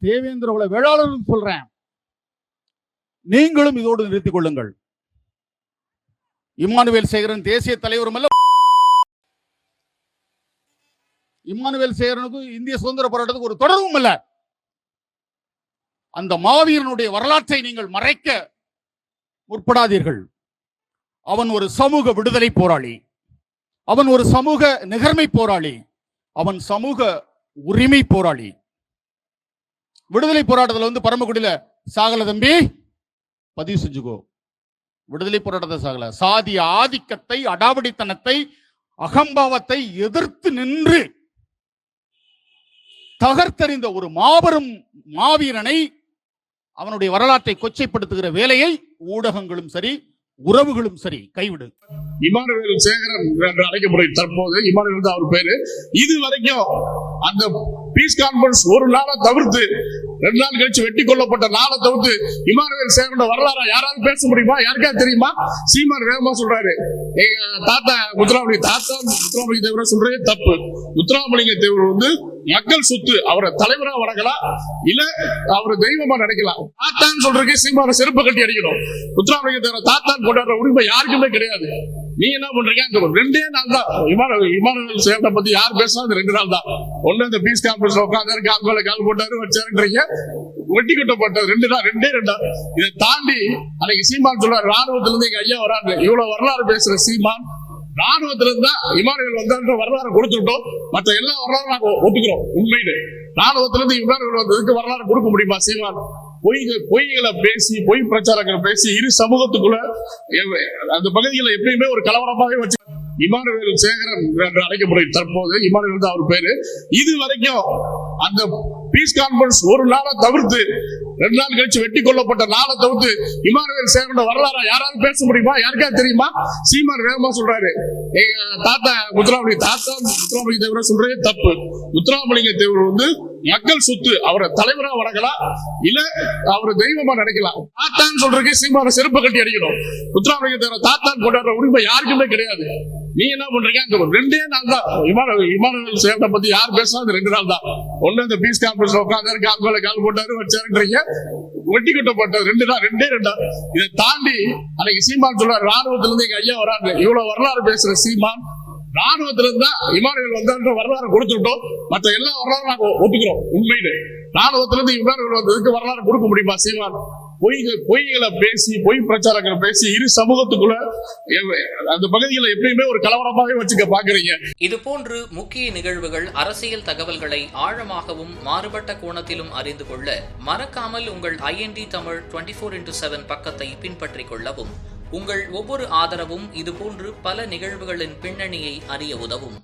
தேவேந்திர குல வேளாளர்களுக்கு சொல்றேன். நீங்களும் இதோடு நிறுத்திக் கொள்ளுங்கள். இம்மானுவேல் சேகரன் தேசிய தலைவரும் அல்ல. இம்மானுவேல் சேகரனுக்கு இந்திய சுதந்திர போராட்டத்துக்கு ஒரு தொடர்பும் அல்ல. அந்த மாவீரனுடைய வரலாற்றை நீங்கள் மறைக்க முற்படாதீர்கள். அவன் ஒரு சமூக விடுதலை போராளி. அவன் ஒரு சமூக நிகர்மை போராளி. அவன் சமூக உரிமை போராளி. விடுதலை போராட்டத்தில் வந்து பரமக்குடியில சாகல தம்பி. பதிவு செஞ்சுக்கோ. விடுதலை போராட்டத்தை சாகல. சாதி ஆதிக்கத்தை அடாவடித்தனத்தை அகம்பாவத்தை எதிர்த்து நின்று தகர்த்தறிந்த ஒரு மாபெரும் மாவீரனை அவனுடைய வரலாற்றை கொச்சைப்படுத்துகிற வேலையை ஊடகங்களும் சரி உறவுகளும் சரி கைவிடு. இமானுவேல் சேகரன் என்று அழைக்கப்படுகிற தற்போது இமானுவேல் தான் அவர் பேரு. இது வரைக்கும் அந்த பீஸ் கான்பரன்ஸ் ஒரு நாளை தவிர்த்து ரெண்டு நாள் கழிச்சு வெட்டி கொல்லப்பட்ட நாளை தவிர்த்து இமானுவேல் சேகரன் வரலாறா யாராவது பேச முடியுமா? யாருக்காவது தெரியுமா? சீமான் வேகமா சொல்றாரு. எங்க தாத்தா முத்துராமலிங்க தாத்தா முத்துராமலிங்க தேவரை சொல்றதே தப்பு. முத்துராமலிங்க தேவர் வந்து மக்கள் சொத்து அவரை தலைவரா வணங்கலாம் இல்ல அவரை தெய்வமா நினைக்கலாம். தாத்தான்னு சொல்றதுக்கு சீமான செருப்பு கட்டி அடிக்கணும். முத்துராமலிங்க தாத்தான் கொண்டாடுற உரிமை யாருக்குமே கிடையாது. நீ என்ன பண்றீங்க? அந்த ரெண்டே நாள் தான். விமான விமான சேர்த்த பத்தி யார் பேசினா அந்த ரெண்டு நாள் தான். ஒண்ணு இந்த பீஸ் கான்ஃபரன்ஸ் உட்காந்து கால் மேல கால் போட்டாரு வச்சாருன்றீங்க. வெட்டி கட்டப்பட்டது ரெண்டு நாள் ரெண்டே ரெண்டா இதை தாண்டி அன்னைக்கு சீமான் சொல்றாரு ராணுவத்துல இருந்து எங்க ஐயா வராங்க இவ்வளவு வரலாறு பேசுற சீமான் ராணுவத்துல இருந்தா இமானுவேல் வந்தான்ற வரலாறு கொடுத்துட்டோம் மற்ற எல்லா வரலாறும் நாங்க ஒத்துக்கிறோம் உண்மையிலே. ராணுவத்துல இருந்து வந்ததுக்கு வரலாறு கொடுக்க முடியுமா சீமான்? பொய்கள் பொய்களை பேசி பொய் பிரச்சாரங்களை பேசி இரு சமூகத்துக்குள்ள எவ- அந்த பகுதிகளை எப்பயுமே ஒரு கலவரமாகவே வச்சு இமானுவேல் சேகரன் என்று அழைக்கப்படுகிறது தற்போது இமானுவேல் தான் அவர் பேரு. இது வரைக்கும் அந்த பீஸ் கான்பரன்ஸ் ஒரு நாளை தவிர்த்து ரெண்டு நாள் கழிச்சு வெட்டி கொல்லப்பட்ட நாளை தவிர்த்து இமானுவேல் சேகரன் வரலாறு யாராவது பேச முடியுமா? யாருக்காவது தெரியுமா? சீமான் வேகமா சொல்றாரு. எங்க தாத்தா முத்துராமலிங்க தாத்தா முத்துராமலிங்க தேவரை சொல்றதே தப்பு. முத்துராமலிங்க தேவர் வந்து மக்கள் சொத்து அவரை தலைவரா வணங்கலாம் இல்ல அவரை தெய்வமா நினைக்கலாம். தாத்தான்னு சொல்றதுக்கு சீமான செருப்பு கட்டி அடிக்கணும். முத்துராமலிங்க தேவரை தாத்தான் கொண்டாடுற உரிமை யாருக்குமே கிடையாது. நீ என்ன பண்றீங்க? அங்க ரெண்டே நாள் தான். விமான விமான சேவை பத்தி யார் பேசினா ரெண்டு நாள் தான். ஒண்ணு இந்த பீஸ் கான்ஃபரன்ஸ் உட்காந்து கால் மேல கால் போட்டாரு வச்சாருன்றீங்க. வெட்டி கட்டப்பட்டது ரெண்டு நாள் ரெண்டே ரெண்டா இதை தாண்டி அன்னைக்கு சீமான் சொல்றாரு ராணுவத்துல இருந்து எங்க ஐயா வராங்க இவ்வளவு வரலாறு பேசுற சீமான். ராணுவத்துல இருந்தா இமானுவேல் வந்தான்ற வரலாறு கொடுத்துட்டோம். மற்ற எல்லா வரலாறும் நாங்க ஒத்துக்கிறோம். உண்மையிலே. ராணுவத்துல இருந்து இமானுவேல் வந்ததுக்கு வரலாறு கொடுக்க முடியுமா சீமான்? பொய்கள் பொய்களை பேசி பொய் பிரச்சாரங்களை பேசி இரு சமூகத்துக்குள்ள அந்த பகுதிகளை எப்பயுமே ஒரு கலவரமாகவே வச்சுக்க பாக்குறீங்க. இது போன்று முக்கிய நிகழ்வுகள் அரசியல் தகவல்களை ஆழமாகவும் மாறுபட்ட கோணத்திலும் அறிந்து கொள்ள மறக்காமல் உங்கள் I N D Tamil twenty four into seven பக்கத்தை பின்பற்றிக் கொள்ளவும். உங்கள் ஒவ்வொரு ஆதரவும் இதுபோன்று பல நிகழ்வுகளின் பின்னணியை அறிய உதவும்.